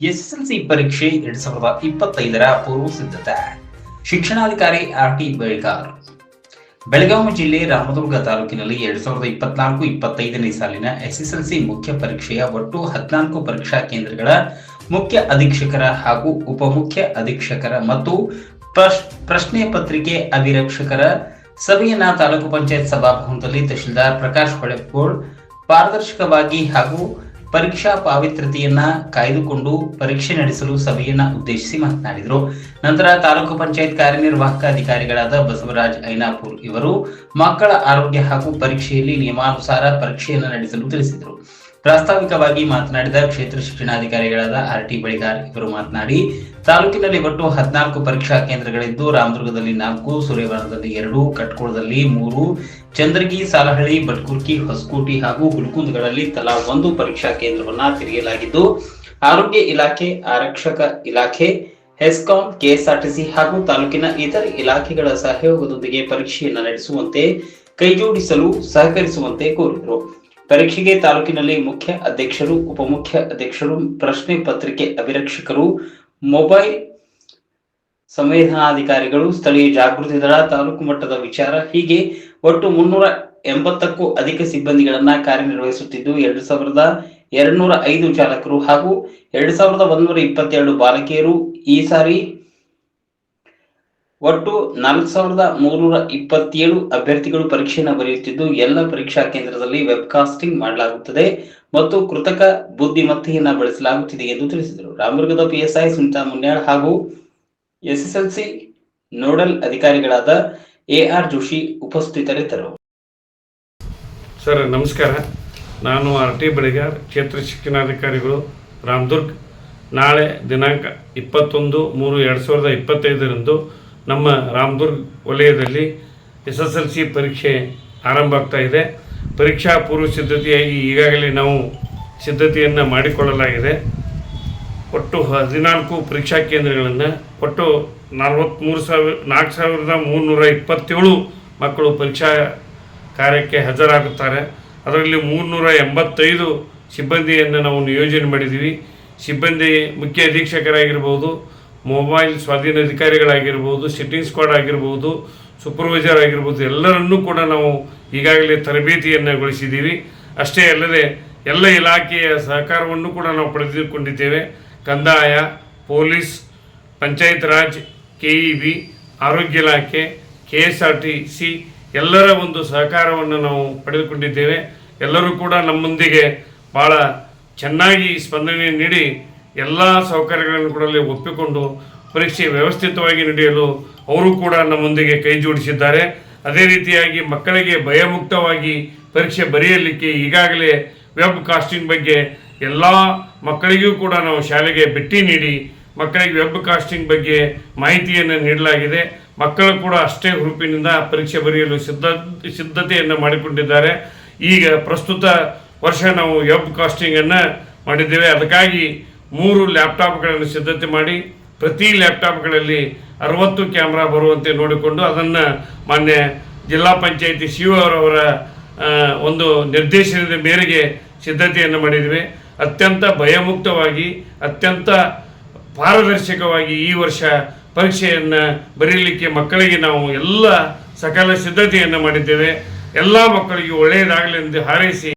SSLC ಪರೀಕ್ಷೆ ಎರಡ್ ಸಾವಿರದ ಇಪ್ಪತ್ತೈದರ ಪೂರ್ವ ಸಿದ್ಧತೆ. ಶಿಕ್ಷಣಾಧಿಕಾರಿ ಆರ್ ಟಿ ಬೇಳ್ಗಾರ್. ಬೆಳಗಾವಿ ಜಿಲ್ಲೆ ರಾಮದುರ್ಗ ತಾಲೂಕಿನಲ್ಲಿ ಎರಡ್ ಸಾವಿರದ ಇಪ್ಪತ್ನಾಲ್ಕು ಇಪ್ಪತ್ತೈದನೇ ಸಾಲಿನ ಎಸ್ಎಸ್ಎಲ್ಸಿ ಮುಖ್ಯ ಪರೀಕ್ಷೆಯ ಒಟ್ಟು ಹದಿನಾಲ್ಕು ಪರೀಕ್ಷಾ ಕೇಂದ್ರಗಳ ಮುಖ್ಯ ಅಧೀಕ್ಷಕರ ಹಾಗೂ ಉಪಮುಖ್ಯ ಅಧೀಕ್ಷಕರ ಮತ್ತು ಪ್ರಶ್- ಪ್ರಶ್ನೆ ಪತ್ರಿಕೆ ಅಭಿರಕ್ಷಕರ ಸಭೆಯನ್ನ ತಾಲೂಕು ಪಂಚಾಯತ್ ಸಭಾಭವನದಲ್ಲಿ ತಹಶೀಲ್ದಾರ್ ಪ್ರಕಾಶ್ ಹೊಳೆಕೋಳ್ ಪಾರದರ್ಶಕವಾಗಿ ಹಾಗೂ ಪರೀಕ್ಷಾ ಪಾವಿತ್ರ್ಯತೆಯನ್ನ ಕಾಯ್ದುಕೊಂಡು ಪರೀಕ್ಷೆ ನಡೆಸಲು ಸಭೆಯನ್ನ ಉದ್ದೇಶಿಸಿ ಮಾತನಾಡಿದರು. ನಂತರ ತಾಲೂಕು ಪಂಚಾಯತ್ ಕಾರ್ಯನಿರ್ವಾಹಕ ಅಧಿಕಾರಿಗಳಾದ ಬಸವರಾಜ್ ಐನಾಪುರ್ ಇವರು ಮಕ್ಕಳ ಆರೋಗ್ಯ ಹಾಗೂ ಪರೀಕ್ಷೆಯಲ್ಲಿ ನಿಯಮಾನುಸಾರ ಪರೀಕ್ಷೆಯನ್ನು ನಡೆಸಲು ತಿಳಿಸಿದರು. ಪ್ರಾಸ್ತಾವಿಕವಾಗಿ ಮಾತನಾಡಿದ ಕ್ಷೇತ್ರ ಶಿಕ್ಷಣಾಧಿಕಾರಿಗಳಾದ ಆರ್ ಟಿ ಬಳಿಗಾರ್ ಇವರು ಮಾತನಾಡಿ, ತಾಲೂಕಿನಲ್ಲಿ ಒಟ್ಟು ಹದಿನಾಲ್ಕು ಪರೀಕ್ಷಾ ಕೇಂದ್ರಗಳಿದ್ದು, ರಾಮದುರ್ಗದಲ್ಲಿ ನಾಲ್ಕು ಸೂರ್ಯವನದಲ್ಲಿ ಎರಡು, ಕಟ್ಕೋಳದಲ್ಲಿ ಮೂರು, ಚಂದ್ರಗಿ, ಸಾಲಹಳ್ಳಿ, ಬಟ್ಕುರ್ಕಿ, ಹೊಸಕೋಟಿ ಹಾಗೂ ಹುಲ್ಕುಂದಗಳಲ್ಲಿ ತಲಾ ಒಂದು ಪರೀಕ್ಷಾ ಕೇಂದ್ರವನ್ನ ತೆರೆಯಲಾಗಿದ್ದು, ಆರೋಗ್ಯ ಇಲಾಖೆ, ಆರಕ್ಷಕ ಇಲಾಖೆ, ಹೆಸ್ಕಾಂ, ಕೆಎಸ್ಆರ್ಟಿಸಿ ಹಾಗೂ ತಾಲೂಕಿನ ಇತರ ಇಲಾಖೆಗಳ ಸಹಯೋಗದೊಂದಿಗೆ ಪರೀಕ್ಷೆಯನ್ನು ನಡೆಸುವಂತೆ ಕೈಜೋಡಿಸಲು ಸಹಕರಿಸುವಂತೆ ಕೋರಿದರು. ಪರೀಕ್ಷೆಗೆ ತಾಲೂಕಿನಲ್ಲಿ ಮುಖ್ಯ ಅಧ್ಯಕ್ಷರು, ಉಪಮುಖ್ಯ ಅಧ್ಯಕ್ಷರು, ಪ್ರಶ್ನೆ ಪತ್ರಿಕೆ ಅಭಿರಕ್ಷಕರು, ಮೊಬೈಲ್ ಸಂವೇದನಾಧಿಕಾರಿಗಳು, ಸ್ಥಳೀಯ ಜಾಗೃತಿ ದಳ, ತಾಲೂಕು ಮಟ್ಟದ ವಿಚಾರ, ಹೀಗೆ ಒಟ್ಟು ಮುನ್ನೂರ ಎಂಬತ್ತಕ್ಕೂ ಅಧಿಕ ಸಿಬ್ಬಂದಿಗಳನ್ನ ಕಾರ್ಯನಿರ್ವಹಿಸುತ್ತಿದ್ದು, ಎರಡು ಸಾವಿರದ ಎರಡ್ನೂರ ಐದು ಚಾಲಕರು ಹಾಗೂ ಎರಡು ಸಾವಿರದ ಒಂದೂರ ಇಪ್ಪತ್ತೆರಡು ಬಾಲಕಿಯರು ಈ ಸಾರಿ ಒಟ್ಟು ನಾಲ್ಕು ಸಾವಿರದ ಮೂರ್ನೂರ ಇಪ್ಪತ್ತೇಳು ಅಭ್ಯರ್ಥಿಗಳು ಪರೀಕ್ಷೆಯನ್ನು ಬರೆಯುತ್ತಿದ್ದು, ಎಲ್ಲ ಪರೀಕ್ಷಾ ಕೇಂದ್ರದಲ್ಲಿ ವೆಬ್ಕಾಸ್ಟಿಂಗ್ ಮಾಡಲಾಗುತ್ತದೆ ಮತ್ತು ಕೃತಕ ಬುದ್ಧಿಮತ್ತೆಯನ್ನ ಬಳಸಲಾಗುತ್ತಿದೆ ಎಂದು ತಿಳಿಸಿದರು. ರಾಮದುರ್ಗದ ಪಿಎಸ್ಐ ಸುನಿತಾ ಮುನ್ಯಾಳ್ ಹಾಗೂ ಎಸ್ಎಸ್ಎಲ್ಸಿ ನೋಡಲ್ ಅಧಿಕಾರಿಗಳಾದ ಎಆರ್ ಜೋಶಿ ಉಪಸ್ಥಿತರಿದ್ದರು. ಸರ್, ನಮಸ್ಕಾರ. ನಾನು ಆರ್ ಟಿ ಬಳಿಗಾರ್ ಕ್ಷೇತ್ರ ಶಿಕ್ಷಣಾಧಿಕಾರಿಗಳು, ರಾಮದುರ್ಗ್. ನಾಳೆ ದಿನಾಂಕ ಇಪ್ಪತ್ತೊಂದು ಮೂರು ಎರಡು ಸಾವಿರದ ಇಪ್ಪತ್ತೈದರಂದು ನಮ್ಮ ರಾಮದುರ್ಗ್ ವಲಯದಲ್ಲಿ ಎಸ್ ಎಸ್ ಎಲ್ ಸಿ ಪರೀಕ್ಷೆ ಆರಂಭ ಆಗ್ತಾ ಇದೆ. ಪರೀಕ್ಷಾ ಪೂರ್ವ ಸಿದ್ಧತೆಯಾಗಿ ಈಗಾಗಲೇ ನಾವು ಸಿದ್ಧತೆಯನ್ನು ಮಾಡಿಕೊಳ್ಳಲಾಗಿದೆ. ಒಟ್ಟು ಹದಿನಾಲ್ಕು ಪರೀಕ್ಷಾ ಕೇಂದ್ರಗಳನ್ನು, ಒಟ್ಟು ನಲವತ್ತ್ಮೂರು ಸಾವಿರ, ನಾಲ್ಕು ಸಾವಿರದ ಮೂರುನೂರ ಇಪ್ಪತ್ತೇಳು ಮಕ್ಕಳು ಪರೀಕ್ಷಾ ಕಾರ್ಯಕ್ಕೆ ಹಾಜರಾಗುತ್ತಾರೆ. ಅದರಲ್ಲಿ ಮೂರುನೂರ ಎಂಬತ್ತೈದು ಸಿಬ್ಬಂದಿಯನ್ನು ನಾವು ನಿಯೋಜನೆ ಮಾಡಿದ್ದೀವಿ. ಸಿಬ್ಬಂದಿ ಮುಖ್ಯ ಅಧೀಕ್ಷಕರಾಗಿರ್ಬೋದು ಮೊಬೈಲ್ ಸ್ವಾಧೀನ ಅಧಿಕಾರಿಗಳಾಗಿರ್ಬೋದು ಸಿಟ್ಟಿಂಗ್ ಸ್ಕ್ವಾಡ್ ಆಗಿರ್ಬೋದು ಸೂಪರ್ವೈಸರ್ ಆಗಿರ್ಬೋದು, ಎಲ್ಲರನ್ನೂ ಕೂಡ ನಾವು ಈಗಾಗಲೇ ತರಬೇತಿಯನ್ನು ಗೊಳಿಸಿದ್ದೀವಿ. ಅಷ್ಟೇ ಅಲ್ಲದೆ ಎಲ್ಲ ಇಲಾಖೆಯ ಸಹಕಾರವನ್ನು ಕೂಡ ನಾವು ಪಡೆದುಕೊಂಡಿದ್ದೇವೆ. ಕಂದಾಯ, police, panchayat raj K B ಆರೋಗ್ಯ ಇಲಾಖೆ K S R T C ಎಲ್ಲರ ಒಂದು ಸಹಕಾರವನ್ನು ನಾವು ಪಡೆದುಕೊಂಡಿದ್ದೇವೆ. ಎಲ್ಲರೂ ಕೂಡ ನಮ್ಮೊಂದಿಗೆ ಭಾಳ ಚೆನ್ನಾಗಿ ಸ್ಪಂದನೆ ನೀಡಿ ಎಲ್ಲ ಸೌಕರ್ಯಗಳನ್ನು ಕೂಡ ಒಪ್ಪಿಕೊಂಡು ಪರೀಕ್ಷೆ ವ್ಯವಸ್ಥಿತವಾಗಿ ನಡೆಯಲು ಅವರು ಕೂಡ ನಮ್ಮೊಂದಿಗೆ ಕೈ ಜೋಡಿಸಿದ್ದಾರೆ. ಅದೇ ರೀತಿಯಾಗಿ ಮಕ್ಕಳಿಗೆ ಭಯಮುಕ್ತವಾಗಿ ಪರೀಕ್ಷೆ ಬರೆಯಲಿಕ್ಕೆ ಈಗಾಗಲೇ ವೆಬ್ ಕಾಸ್ಟಿಂಗ್ ಬಗ್ಗೆ ಎಲ್ಲ ಮಕ್ಕಳಿಗೂ ಕೂಡ ನಾವು ಶಾಲೆಗೆ ಭೇಟಿ ನೀಡಿ ಮಕ್ಕಳಿಗೆ ವೆಬ್ ಕಾಸ್ಟಿಂಗ್ ಬಗ್ಗೆ ಮಾಹಿತಿಯನ್ನು ನೀಡಲಾಗಿದೆ. ಮಕ್ಕಳು ಕೂಡ ಅಷ್ಟೇ ಹುರುಪಿನಿಂದ ಪರೀಕ್ಷೆ ಬರೆಯಲು ಸಿದ್ಧ, ಸಿದ್ಧತೆಯನ್ನು ಮಾಡಿಕೊಂಡಿದ್ದಾರೆ. ಈಗ ಪ್ರಸ್ತುತ ವರ್ಷ ನಾವು ವೆಬ್ ಕಾಸ್ಟಿಂಗನ್ನು ಮಾಡಿದ್ದೇವೆ. ಅದಕ್ಕಾಗಿ ಮೂರು ಲ್ಯಾಪ್ಟಾಪ್ಗಳನ್ನು ಸಿದ್ಧತೆ ಮಾಡಿ ಪ್ರತಿ ಲ್ಯಾಪ್ಟಾಪ್ಗಳಲ್ಲಿ ಅರವತ್ತು ಕ್ಯಾಮ್ರಾ ಬರುವಂತೆ ನೋಡಿಕೊಂಡು ಅದನ್ನು ಮಾನ್ಯ ಜಿಲ್ಲಾ ಪಂಚಾಯಿತಿ ಸಿ ಅವರವರ ಒಂದು ನಿರ್ದೇಶನದ ಮೇರೆಗೆ ಸಿದ್ಧತೆಯನ್ನು ಮಾಡಿದ್ವಿ. ಅತ್ಯಂತ ಭಯಮುಕ್ತವಾಗಿ, ಅತ್ಯಂತ ಪಾರದರ್ಶಕವಾಗಿ ಈ ವರ್ಷ ಪರೀಕ್ಷೆಯನ್ನು ಬರೀಲಿಕ್ಕೆ ಮಕ್ಕಳಿಗೆ ನಾವು ಎಲ್ಲ ಸಕಲ ಸಿದ್ಧತೆಯನ್ನು ಮಾಡಿದ್ದೇವೆ. ಎಲ್ಲ ಮಕ್ಕಳಿಗೆ ಒಳ್ಳೆಯದಾಗಲಿ ಎಂದು ಹಾರೈಸಿ